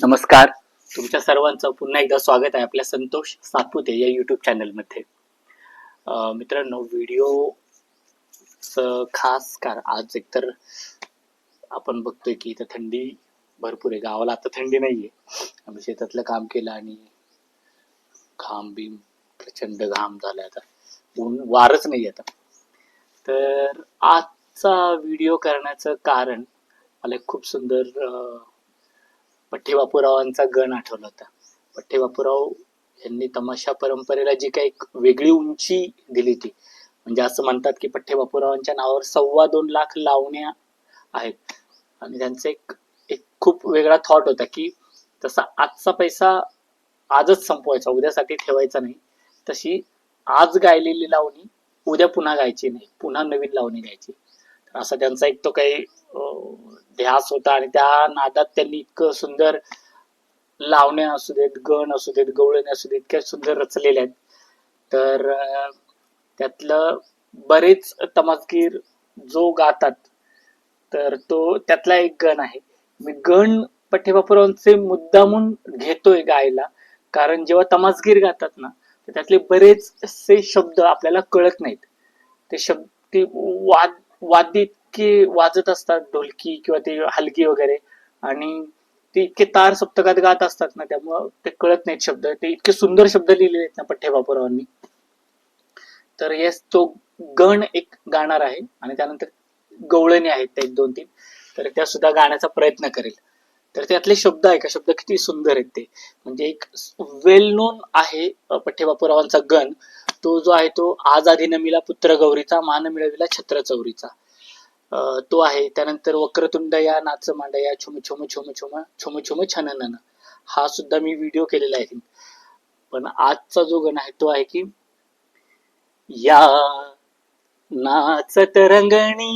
नमस्कार. तुमच्या सर्वांचं पुन्हा एकदा स्वागत आहे आपल्या संतोष सातपुते या युट्यूब चॅनलमध्ये मित्रांनो व्हिडिओ खास कार आज एकतर आपण बघतोय की इथं थंडी भरपूर आहे. गावाला आता थंडी नाहीये. आम्ही शेतातलं काम केलं आणि घाम बीम प्रचंड घाम झालाय आता. ऊन वारच नाही आता. तर आजचा व्हिडिओ करण्याचं कारण मला खूप सुंदर पठ्ठे बापूरावांचा गण आठवला होता. पठ्ठे बापूराव यांनी तमाशा परंपरेला जी काही वेगळी उंची दिली ती म्हणजे असं म्हणतात की पठ्ठे बापूरावांच्या नावावर सव्वा दोन लाख लावण्या आहेत. आणि त्यांचा एक एक खूप वेगळा थॉट होता की तसा आजचा पैसा आजच संपवायचा उद्यासाठी ठेवायचा नाही. तशी आज गायलेली लावणी उद्या पुन्हा गायची नाही पुन्हा नवीन लावणी गायची. तर असा त्यांचा एक तो काही अं, ध्यास होता आणि त्या नादात त्यांनी इतकं सुंदर लावण्या असू देत गण असू देत गवळणे असू देत इतक्या सुंदर रचलेल्या आहेत. तर त्यातलं बरेच तमासगीर जो गातात तर तो त्यातला एक गण आहे. मी गण पठेबापुरांचे मुद्दामून घेतोय गायला कारण जेव्हा तमासगीर गातात ना तर त्यातले बरेचसे शब्द आपल्याला कळत नाहीत. ते शब्द ते वाद वादित इतके वाजत असतात ढोलकी किंवा ते हलकी वगैरे. आणि ते इतके तार सप्तकात गात असतात ना त्यामुळं ते कळत नाहीत शब्द. ते इतके सुंदर शब्द लिहिलेले आहेत ना पठ्ठेबापुरावांनी. तर येस तो गण एक गाणार आहे आणि त्यानंतर गवळणी आहेत त्या एक दोन तीन. तर त्या सुद्धा गाण्याचा प्रयत्न करेल. तर त्यातले शब्द आहे का? शब्द किती सुंदर आहेत ते. म्हणजे एक वेल नोन आहे पठ्ठे बापूरावांचा गण. तो जो आहे तो आज आधी पुत्र गौरीचा मान मिळविला छत्र चौरीचा तो आहे. त्यानंतर वक्रतुंड या नाच मांडया छुम छुम छुम छुम छुम छुम छननन. हा सुद्धा मी व्हिडिओ केलेला आहे. पण आजचा जो गण आहे तो आहे की या नाचत रंगणी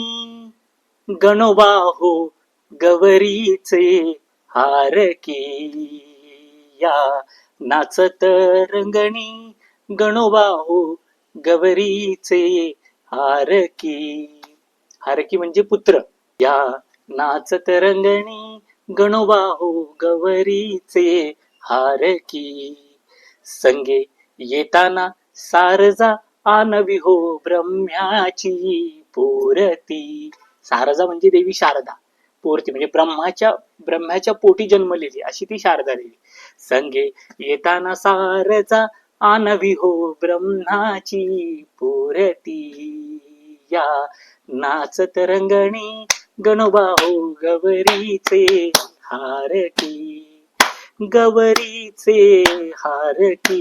गणोबा हो गवरीचे हार की या नाचत रंगणी गणोबा हो गवरीचे हार की हारकी म्हणजे पुत्र. या नाचत रंगणी गणोबा हो गवरीचे हारकी. संगे येताना सारजा आनवी हो ब्रह्म्याची पोरती. सारजा म्हणजे देवी शारदा. पोरती म्हणजे ब्रह्माच्या ब्रह्माच्या पोटी जन्मलेली अशी ती शारदा देवी. संगे येताना सारजा आनवी हो ब्रह्माची पोरती. या नाचत रंगणी गणोबा गवरीचे हारटी. गवरीचे हारटी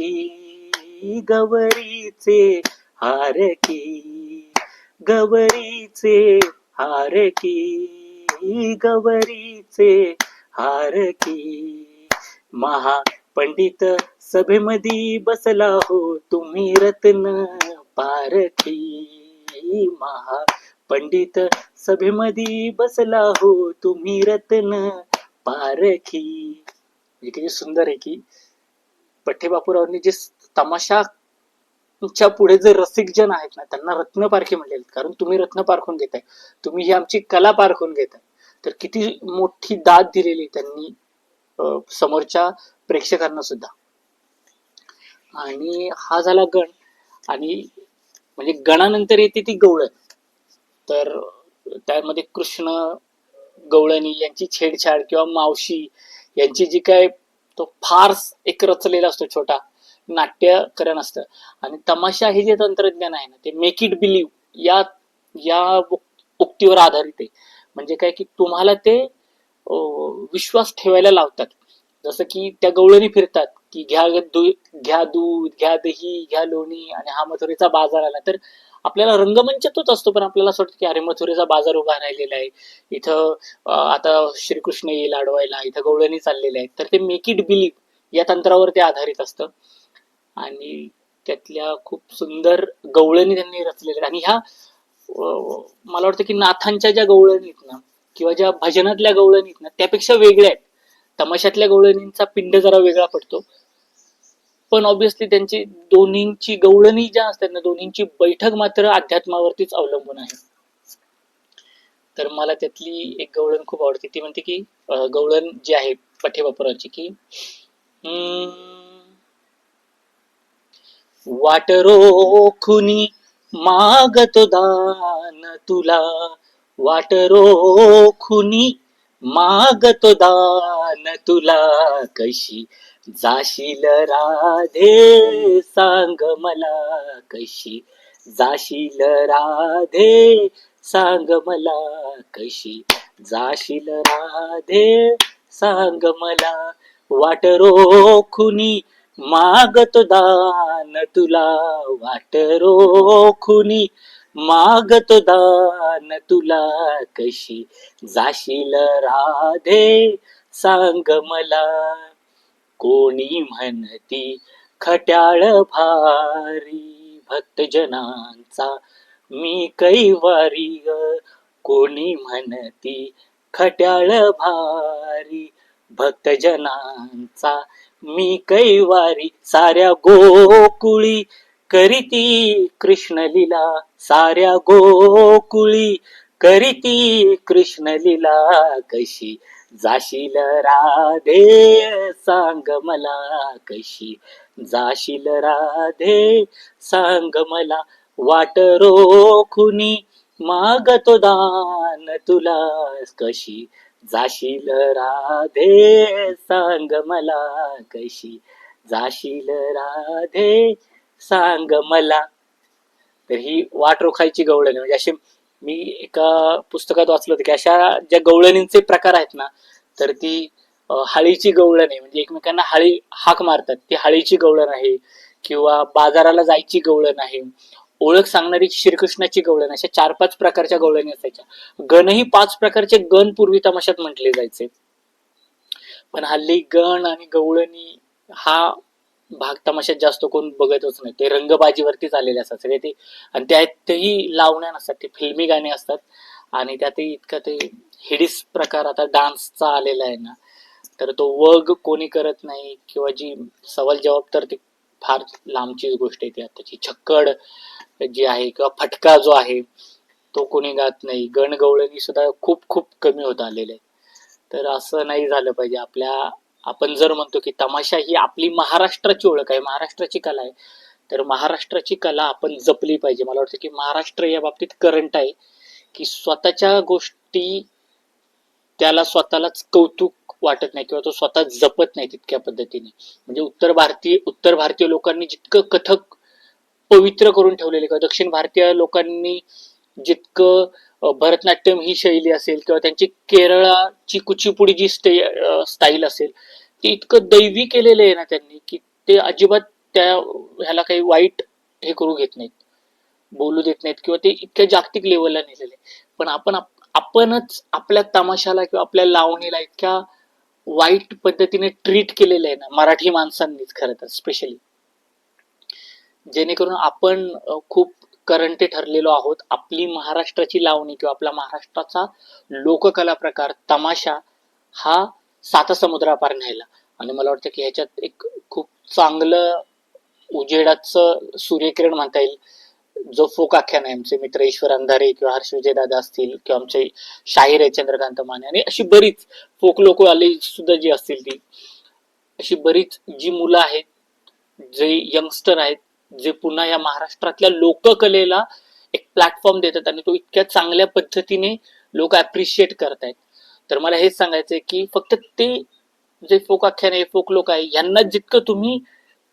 गवरीचे हारकी गवरीचे हारकी गवरीचे हारकी महापंडित सभेमध्ये बसला हो तुम्ही रत्न पारखी. पंडित सभेमध्ये बसला हो तुम्ही रत्न. पारखी. म्हणजे किती सुंदर आहे की पठ्ठेबापूरावांनी जे तमाशाच्या पुढे जे रसिक जन आहेत ना त्यांना रत्न पारखी म्हणले कारण तुम्ही रत्न पारखून घेताय. तुम्ही ही आमची कला पारखून घेताय. तर किती मोठी दाद दिलेली त्यांनी अं, समोरच्या प्रेक्षकांना सुद्धा. आणि हा झाला गण. आणि म्हणजे गणानंतर येते ती गवळण. तर त्यामध्ये कृष्ण गवळणी यांची छेडछाड किंवा मावशी यांची जी काय तो फार्स एक रचलेला असतो छोटा नाट्यकरण असतं. आणि तमाशा हे जे तंत्रज्ञान आहे ना ते मेक इट बिलीव्ह या या उक्तीवर आधारित आहे. म्हणजे काय की तुम्हाला ते अं, विश्वास ठेवायला लावतात. जसं की त्या गवळणी फिरतात की घ्या घ्या दूध घ्या दही घ्या लोणी आणि हा मथुरेचा बाजार आला तर आपल्याला रंगमंच तोच असतो पण आपल्याला असं वाटतं की अरे मथुरेचा बाजार उभा राहिलेला आहे. इथं आता श्रीकृष्ण येईल अडवायला इथं गवळणी चाललेल्या आहेत. तर ते मेक इट बिलीव्ह या तंत्रावर ते आधारित असतं. आणि त्यातल्या खूप सुंदर गवळणी त्यांनी रचलेल्या आहेत. आणि ह्या मला वाटतं की नाथांच्या ज्या गवळणीत ना किंवा ज्या भजनातल्या गवळणीत ना त्यापेक्षा वेगळ्या आहेत. तमाशातल्या गवळणींचा पिंड जरा वेगळा पडतो. पण ऑब्विसली त्यांची दोन्हींची गवळणी ज्या असतात ना दोन्हींची बैठक मात्र अध्यात्मावरतीच अवलंबून आहे. तर मला त्यातली एक गवळण खूप आवडते. ती म्हणते की गवळण जी आहे पठ्यवापराची की वाटरो खुनी मागतो दान तुला वाटरो खुनी मागतो दान तुला कशी जाशील राधे सांग मला कशी? जाशील राधे सांग मला कशी? जाशील राधे सांग मला वाट रोखुनी मागतो दान तुला वाट रोखुनी मागतो दान तुला कशी? जाशील राधे सांग मला कोणी म्हणती खट्याळ भारी भक्तजनांचा मी कैवारी ग. कोणी म्हणती खट्याळ भारी भक्तजनांचा मी कैवारी. साऱ्या गोकुळी करीती कृष्ण लीला साऱ्या गोकुळी करीती कृष्ण लीला कशी जाशील राधे सांग मला कशी? जाशील राधे सांग मला वाट रोखुनी. मागतो दान तुला कशी? जाशील राधे सांग मला कशी? जाशील राधे सांग मला. तर ही वाट रोखायची गवळण म्हणजे अशी मी एका पुस्तकात वाचलं होतं की अशा ज्या गवळणींचे प्रकार आहेत ना तर ती हाळीची गवळण आहे. म्हणजे एकमेकांना हाळी हाक मारतात. ती हाळीची गवळण आहे किंवा बाजाराला जायची गवळण आहे. ओळख सांगणारी श्रीकृष्णाची गवळण अशा चार पाच प्रकारच्या गवळणी असायच्या. गणही पाच प्रकारचे गण पूर्वी तमाशात म्हटले जायचे. पण हल्ली गण आणि गवळणी हा भाग तमाशात जास्त कोण बघतच नाही. ते रंगबाजीवरतीच आलेले असतात सगळे ते. आणि त्यातही लावण्या नसतात ते फिल्मी गाणी असतात. आणि त्यातही इतकं ते हिडीस प्रकार आता डान्सचा आलेला आहे ना. तर तो वग कोणी करत नाही किंवा जी सवाल जवाब तर ती फार लांबचीच गोष्ट आहे ती आताची छक्कड जी आहे किंवा फटका जो आहे तो कोणी गात नाही. गणगवळणी सुद्धा खूप खूप कमी होत आलेले आहे तर असं नाही झालं पाहिजे. आपल्या आपण जर म्हणतो की तमाशा ही आपली महाराष्ट्राची ओळख आहे महाराष्ट्राची कला आहे तर महाराष्ट्राची कला आपण जपली पाहिजे. मला वाटतं की महाराष्ट्र या बाबतीत करंट आहे की स्वतःच्या गोष्टी त्याला स्वतःलाच कौतुक वाटत नाही किंवा तो स्वतः जपत नाही तितक्या पद्धतीने. म्हणजे उत्तर भारतीय उत्तर भारतीय लोकांनी जितकं कथक पवित्र करून ठेवलेले किंवा दक्षिण भारतीय लोकांनी जितकं भरतनाट्यम ही शैली असेल किंवा त्यांची केरळाची कुचिपुडी जी स्टे स्टाईल असेल ते इतकं दैवी केलेलं आहे ना त्यांनी की ते अजिबात त्या ह्याला काही वाईट हे करू घेत नाहीत. बोलू देत नाहीत किंवा ते इतक्या जागतिक लेवलला नेलेले पण आपण आपणच आपल्या तमाशाला किंवा आपल्या लावणीला इतक्या वाईट पद्धतीने ट्रीट केलेलं आहे ना मराठी माणसांनीच खरं तर स्पेशली जेणेकरून आपण खूप करंटे ठरलेलो आहोत. आपली महाराष्ट्राची लावणी किंवा आपला महाराष्ट्राचा लोककला प्रकार तमाशा हा साता समुद्रापार न्यायला. आणि मला वाटतं की ह्याच्यात एक खूप चांगलं उजेडाचं सूर्यकिरण म्हणता येईल. जो फोक आख्यान आहे आमचे मित्र ईश्वर अंधारे किंवा हर्ष दादा असतील किंवा आमचे शाहीर आहे चंद्रकांत माने आणि अशी बरीच फोक लोक आले सुद्धा जी असतील ती. अशी बरीच जी मुलं आहेत जे यंगस्टर आहेत जे पुन्हा या महाराष्ट्रातल्या लोककलेला एक प्लॅटफॉर्म देतात आणि तो इतक्या चांगल्या पद्धतीने लोक अप्रिशिएट करतायत. तर मला हेच सांगायचंय की फक्त ते जे फोक आख्यान आहे फोक लोक आहे यांना जितकं तुम्ही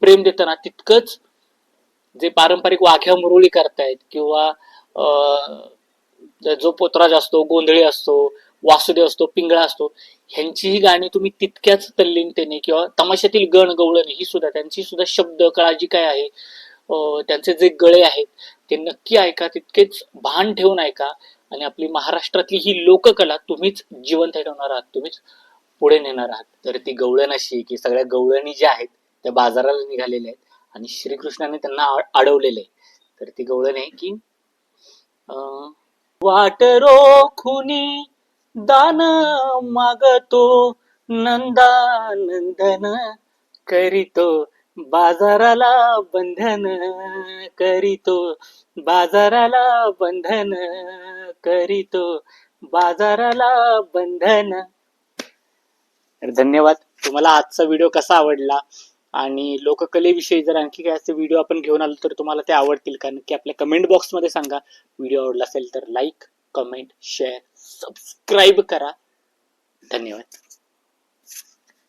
प्रेम देताना तितकंच जे पारंपरिक वाघ्या मुरुळी करतायत किंवा अं, जो पोत्राज असतो गोंधळी असतो वासुदेव असतो पिंगळा असतो ह्यांचीही गाणी तुम्ही तितक्याच तल्लीनतेने किंवा तमाशातील गण गवळण ही सुद्धा त्यांची सुद्धा शब्द कळा जी काय आहे त्यांचे जे गळे आहेत ते नक्की ऐका तितकेच भान ठेवून ऐका. आणि आपली महाराष्ट्रातली ही लोककला तुम्हीच जिवंत ठेवणार आहात तुम्हीच पुढे नेणार आहात. तर ती गवळण अशी की सगळ्या गवळणी ज्या आहेत त्या बाजाराला निघालेल्या आहेत आणि श्रीकृष्णाने त्यांना अडवलेले आहे. तर ती गवळण आहे की अं, वाट रोखुनी दान मागतो नंदा नंदन करीतो. बाजाराला बंधन करीतो बाजाराला बंधन करीतो बाजाराला बंधन. तर धन्यवाद. तुम्हाला आजचा व्हिडिओ कसा आवडला? आणि लोककलेविषयी जर आणखी काय असे व्हिडिओ आपण घेऊन आलो तर तुम्हाला ते आवडतील का नक्की आपल्या कमेंट बॉक्समध्ये सांगा. व्हिडिओ आवडला असेल तर लाईक कमेंट शेअर सबस्क्राईब करा. धन्यवाद.